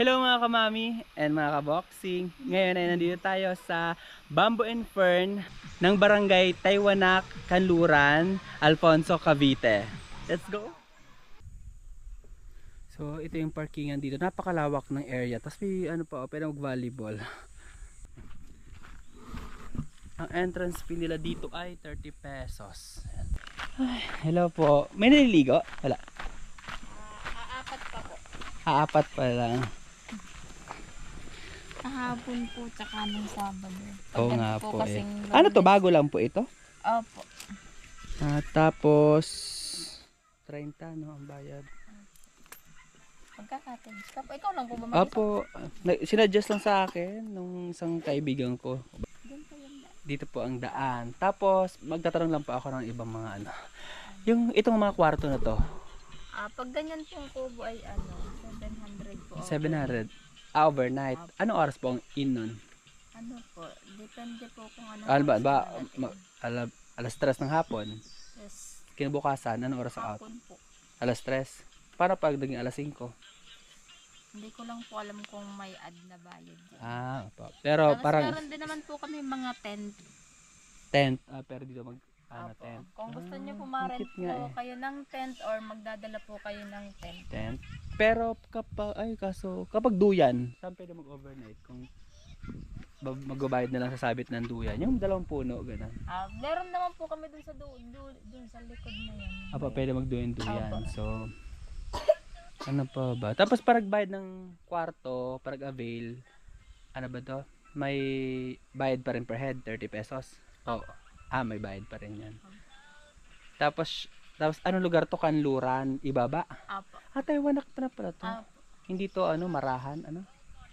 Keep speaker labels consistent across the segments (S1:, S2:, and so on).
S1: Hello mga kamami and mga kaboxing. Ngayon ay nandito tayo sa Bamboo and Fern ng Barangay Taiwanak, Kanluran, Alfonso, Cavite. Let's go! So ito yung parkingan dito. Napakalawak ng area. Tapos may ano pa, pwede mag-volleyball. Ang entrance fee nila dito ay 30 pesos. Ay, hello po. May naliligo? Wala.
S2: Aapat pa po.
S1: Aapat pa lang.
S2: Kahapon po, tsaka nung Sabado.
S1: Oo nga
S2: po
S1: po eh. Ano to? Bago lang po ito?
S2: Opo.
S1: Ah, tapos 30 no ang bayad.
S2: Magkakatage ka po. Ikaw lang po ba mag
S1: Apo, na- sinadjust lang sa akin nung isang kaibigan ko. Dito po ang daan. Tapos magtatanong lang po ako ng ibang mga ano. Yung itong mga kwarto na to,
S2: Ah, pag ganyan pong kubo ay ano, 700 po.
S1: 700 ah, overnight. Anong oras po ang in nun?
S2: Ano po, depende po kung ano.
S1: Ano ba, ba ma- ala, alas 3 ng hapon.
S2: Yes,
S1: Kinabukasan, anong oras ang out?
S2: hapon po.
S1: Alas 3. Para pag naging alas 5.
S2: Hindi ko lang po alam kung may ad na bayad. dyan.
S1: Ah, opo. Pero
S2: Tapos
S1: parang
S2: meron din naman po kami mga tent.
S1: tent. Ah, pero dito mag ano,
S2: Opo.
S1: tent.
S2: Kung gusto niyo
S1: Ah,
S2: po ma-rent po
S1: eh.
S2: kayo ng tent or magdadala po kayo ng tent.
S1: tent. Pero kapag ay kaso kapag duyan, saan pwede mag-overnight kung ba- magbabayad na lang sa sabit ng duyan. Yung dalawang puno ganun.
S2: Ah, meron naman po kami dun sa du, du, dun sa likod na yan.
S1: Apa pwede magduyan-duyan.
S2: Opo.
S1: So ano pa ba? Tapos parang bayad ng kwarto, parang avail, ano ba to? May bayad pa rin per head, 30 pesos. Oh. Ah, may bayad pa rin yan. Tapos, tapos anong lugar to? Kanluran, Ibaba?
S2: Apo.
S1: Ah, Taiwanak pa na pala to.
S2: Apo.
S1: Hindi to ano, Marahan, ano?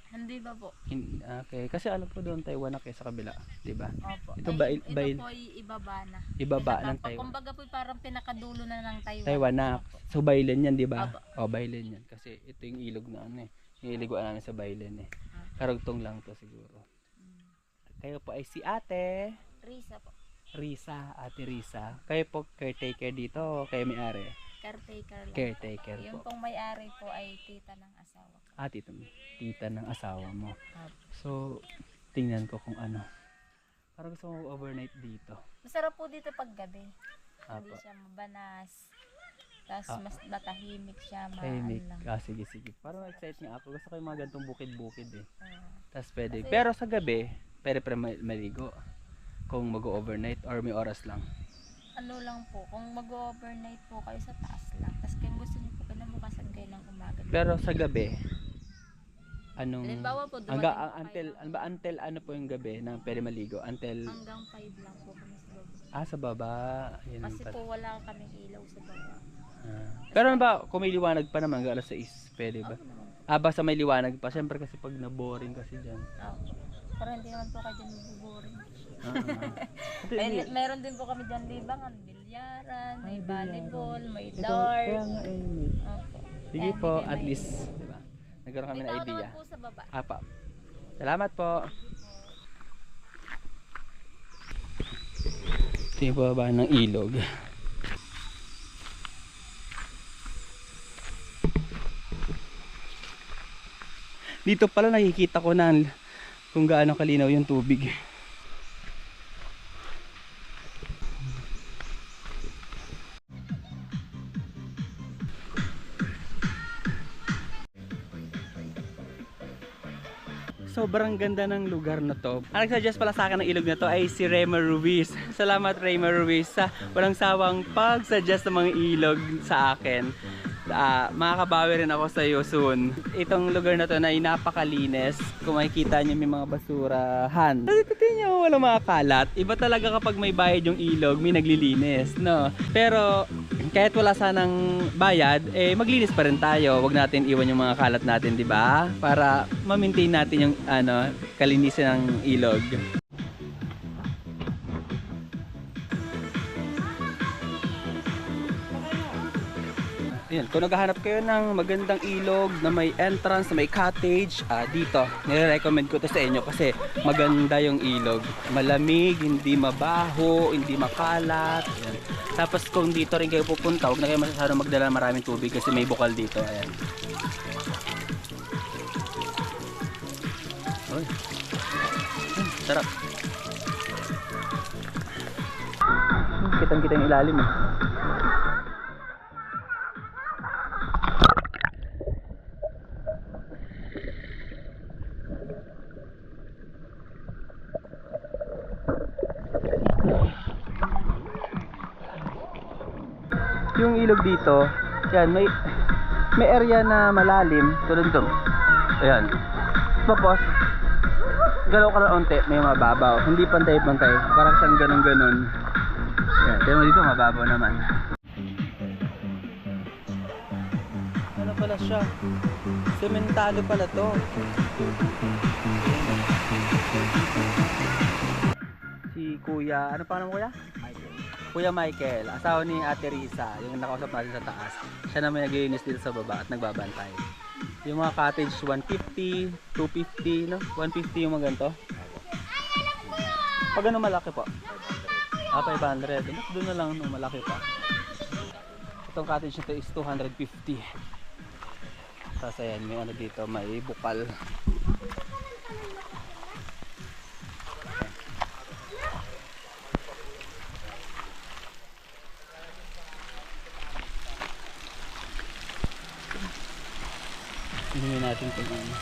S2: Hindi ba po?
S1: Hin- Okay, kasi alam ko doon Taiwan na kayo sa kabila, 'di ba?
S2: Opo.
S1: Ito bail-
S2: ito
S1: bail-
S2: po ay ibaba na.
S1: Ibaba
S2: Pinaka-
S1: ng Taiwan.
S2: Kumbaga po parang pinakadulo na ng Taiwan.
S1: Taiwan na.
S2: Opo.
S1: So Bailen 'yan, 'di ba? Oh, Bailen 'yan kasi ito yung ilog na ano eh. Nililiguan namin sa Bailen eh.
S2: Ah.
S1: Karugtong lang to siguro.
S2: Mm.
S1: Kayo po ay si Ate
S2: Risa po.
S1: Risa, Ate Risa. Kayo po caretaker dito, o kayo may-ari.
S2: Caretaker lang.
S1: Caretaker
S2: Yung
S1: po.
S2: pong may-ari po ay tita ng asawa ko.
S1: Ah, tita, tita ng asawa mo.
S2: Opo.
S1: So, tingnan ko kung ano. Parang gusto mo overnight dito.
S2: Masarap po dito pag gabi. Hindi
S1: Apo.
S2: siya mabanas. Tapos
S1: Ah.
S2: mas matahimik siya. Ma-
S1: Tahimik.
S2: ano lang.
S1: Ah, sige, sige. Parang excited nga ako. Gusto ko yung mga gantong bukid-bukid eh.
S2: Ah.
S1: Tapos pwede.
S2: Kasi-
S1: Pero sa gabi, pwede pa rin ma- maligo. Kung mag-overnight or may oras lang.
S2: ano lang po, kung mag-overnight po kayo sa taas lang, tapos kung gusto niyo po, kinabukasan kayo ng umaga.
S1: Pero sa gabi, anong...
S2: Halimbawa po, dumating
S1: hangga, ang-
S2: kayo
S1: until, ano ba, until ano po yung gabi na pwede maligo? Until,
S2: hanggang 5 lang po kami sa baba.
S1: ah, sa baba. Yun ang
S2: Kasi
S1: pala.
S2: po wala kaming ilaw sa baba.
S1: Ah. Pero ano ba, kung may liwanag pa naman, hanggang alas 6, pwede ba?
S2: Ako naman.
S1: Ah, basta may liwanag pa. Siyempre kasi pag na-boring kasi dyan.
S2: Ako. Pero hindi naman po kayo dyan mabuboring. May, meron din po kami dyan libangan, bilyaran, may
S1: Ay,
S2: volleyball, may
S1: Ito,
S2: dart.
S1: kaya nga may-
S2: Opo.
S1: Sige
S2: Kaya
S1: po,
S2: hindi
S1: at
S2: kayo
S1: least, di ba? Nagkaroon kami
S2: May
S1: ng
S2: tao
S1: idea.
S2: naman po sa baba.
S1: Apa. Salamat po. Ito yung baba ng ilog. Dito pala nakikita ko na kung gaano kalinaw yung tubig. Sobrang ganda ng lugar na to. Ang nagsuggest pala sa akin ng ilog na to ay si Rema Ruiz. Salamat Rema Ruiz sa walang sawang pag-suggest ng mga ilog sa akin. Ah, makakabawi rin ako sa iyo soon. Itong lugar na to na napakalinis. Kung makikita niyo may mga basurahan. Tingnan niyo, walang mga kalat. Iba talaga kapag may bayad yung ilog, may naglilinis, no? Pero kahit wala sanang bayad, eh maglinis pa rin tayo. Huwag natin iwan yung mga kalat natin, di ba? Para ma-maintain natin yung ano, kalinisan ng ilog. Ayan, kung naghahanap kayo ng magandang ilog na may entrance, na may cottage, ah, dito, nire-recommend ko to sa inyo kasi maganda yung ilog. Malamig, hindi mabaho, hindi makalat. Ayan. Tapos kung dito rin kayo pupunta, huwag na kayo masyadong magdala ng maraming tubig kasi may bukal dito. Ayan. Uy. Hmm, sarap. Kitang kita yung ilalim eh. Yung ilog dito, yan, may may area na malalim, tulad to. Ayan. Tapos, galaw ka ng onte, may mababaw. Hindi pantay-pantay. Parang siyang ganun-ganun. Ayan. Pero dito, mababaw naman. Ano pala siya? Sementado pala to. Si Kuya, ano pa naman Kuya? Kuya Michael, asawa ni Ate Risa, yung nakausap natin sa taas. Siya naman naglilinis dito sa baba at nagbabantay. Yung mga cottage 150, 250, no? 150 yung mga ganito. Pag ano malaki po? Ah, 500. Mas doon na lang no, malaki pa. Itong cottage nito is 250. Tapos ayan, may ano dito, may bukal. Tingnan natin kung ano.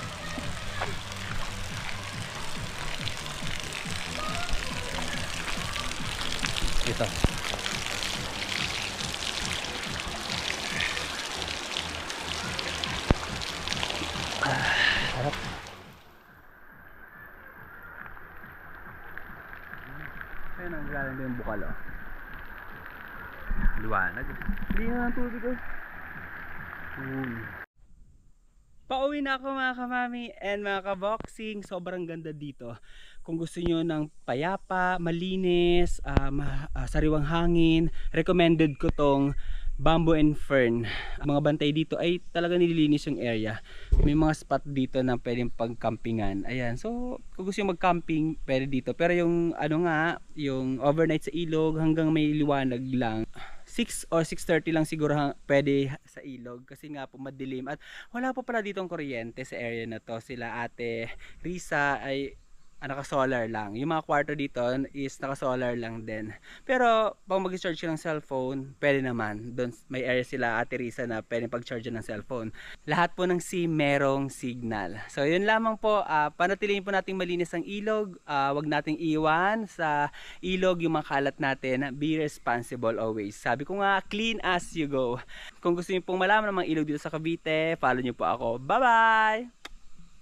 S1: Ito. Ah. Ayun ang galing din bukal oh. Liwanag. Hindi na ang tubig oh. Uy. Pauwi na ako mga kamami and mga kaboxing. Sobrang ganda dito. Kung gusto nyo ng payapa, malinis, ma- ah, sariwang hangin, recommended ko tong Bamboo and Fern. Ang mga bantay dito ay talaga nililinis yung area. May mga spot dito na pwedeng pagkampingan. Ayan. So, kung gusto nyo mag-camping, pwede dito. Pero yung ano nga, yung overnight sa ilog hanggang may liwanag lang. 6 or 6.30 lang siguro pwede sa ilog kasi nga po madilim at wala pa pala ditong kuryente sa area na to sila ate Risa ay ah, naka-solar lang. Yung mga kwarto dito is naka-solar lang din. Pero pag mag-charge ka ng cellphone pwede naman. Doon may area sila ate Risa na pwede pag-charge ng cellphone. Lahat po ng SIM merong signal. So yun lamang po. Ah, panatilihin po nating malinis ang ilog. Ah, wag nating iwan sa ilog yung mga kalat natin. Be responsible always. Sabi ko nga clean as you go. Kung gusto niyo pong malaman ng mga ilog dito sa Cavite follow niyo po ako. Bye bye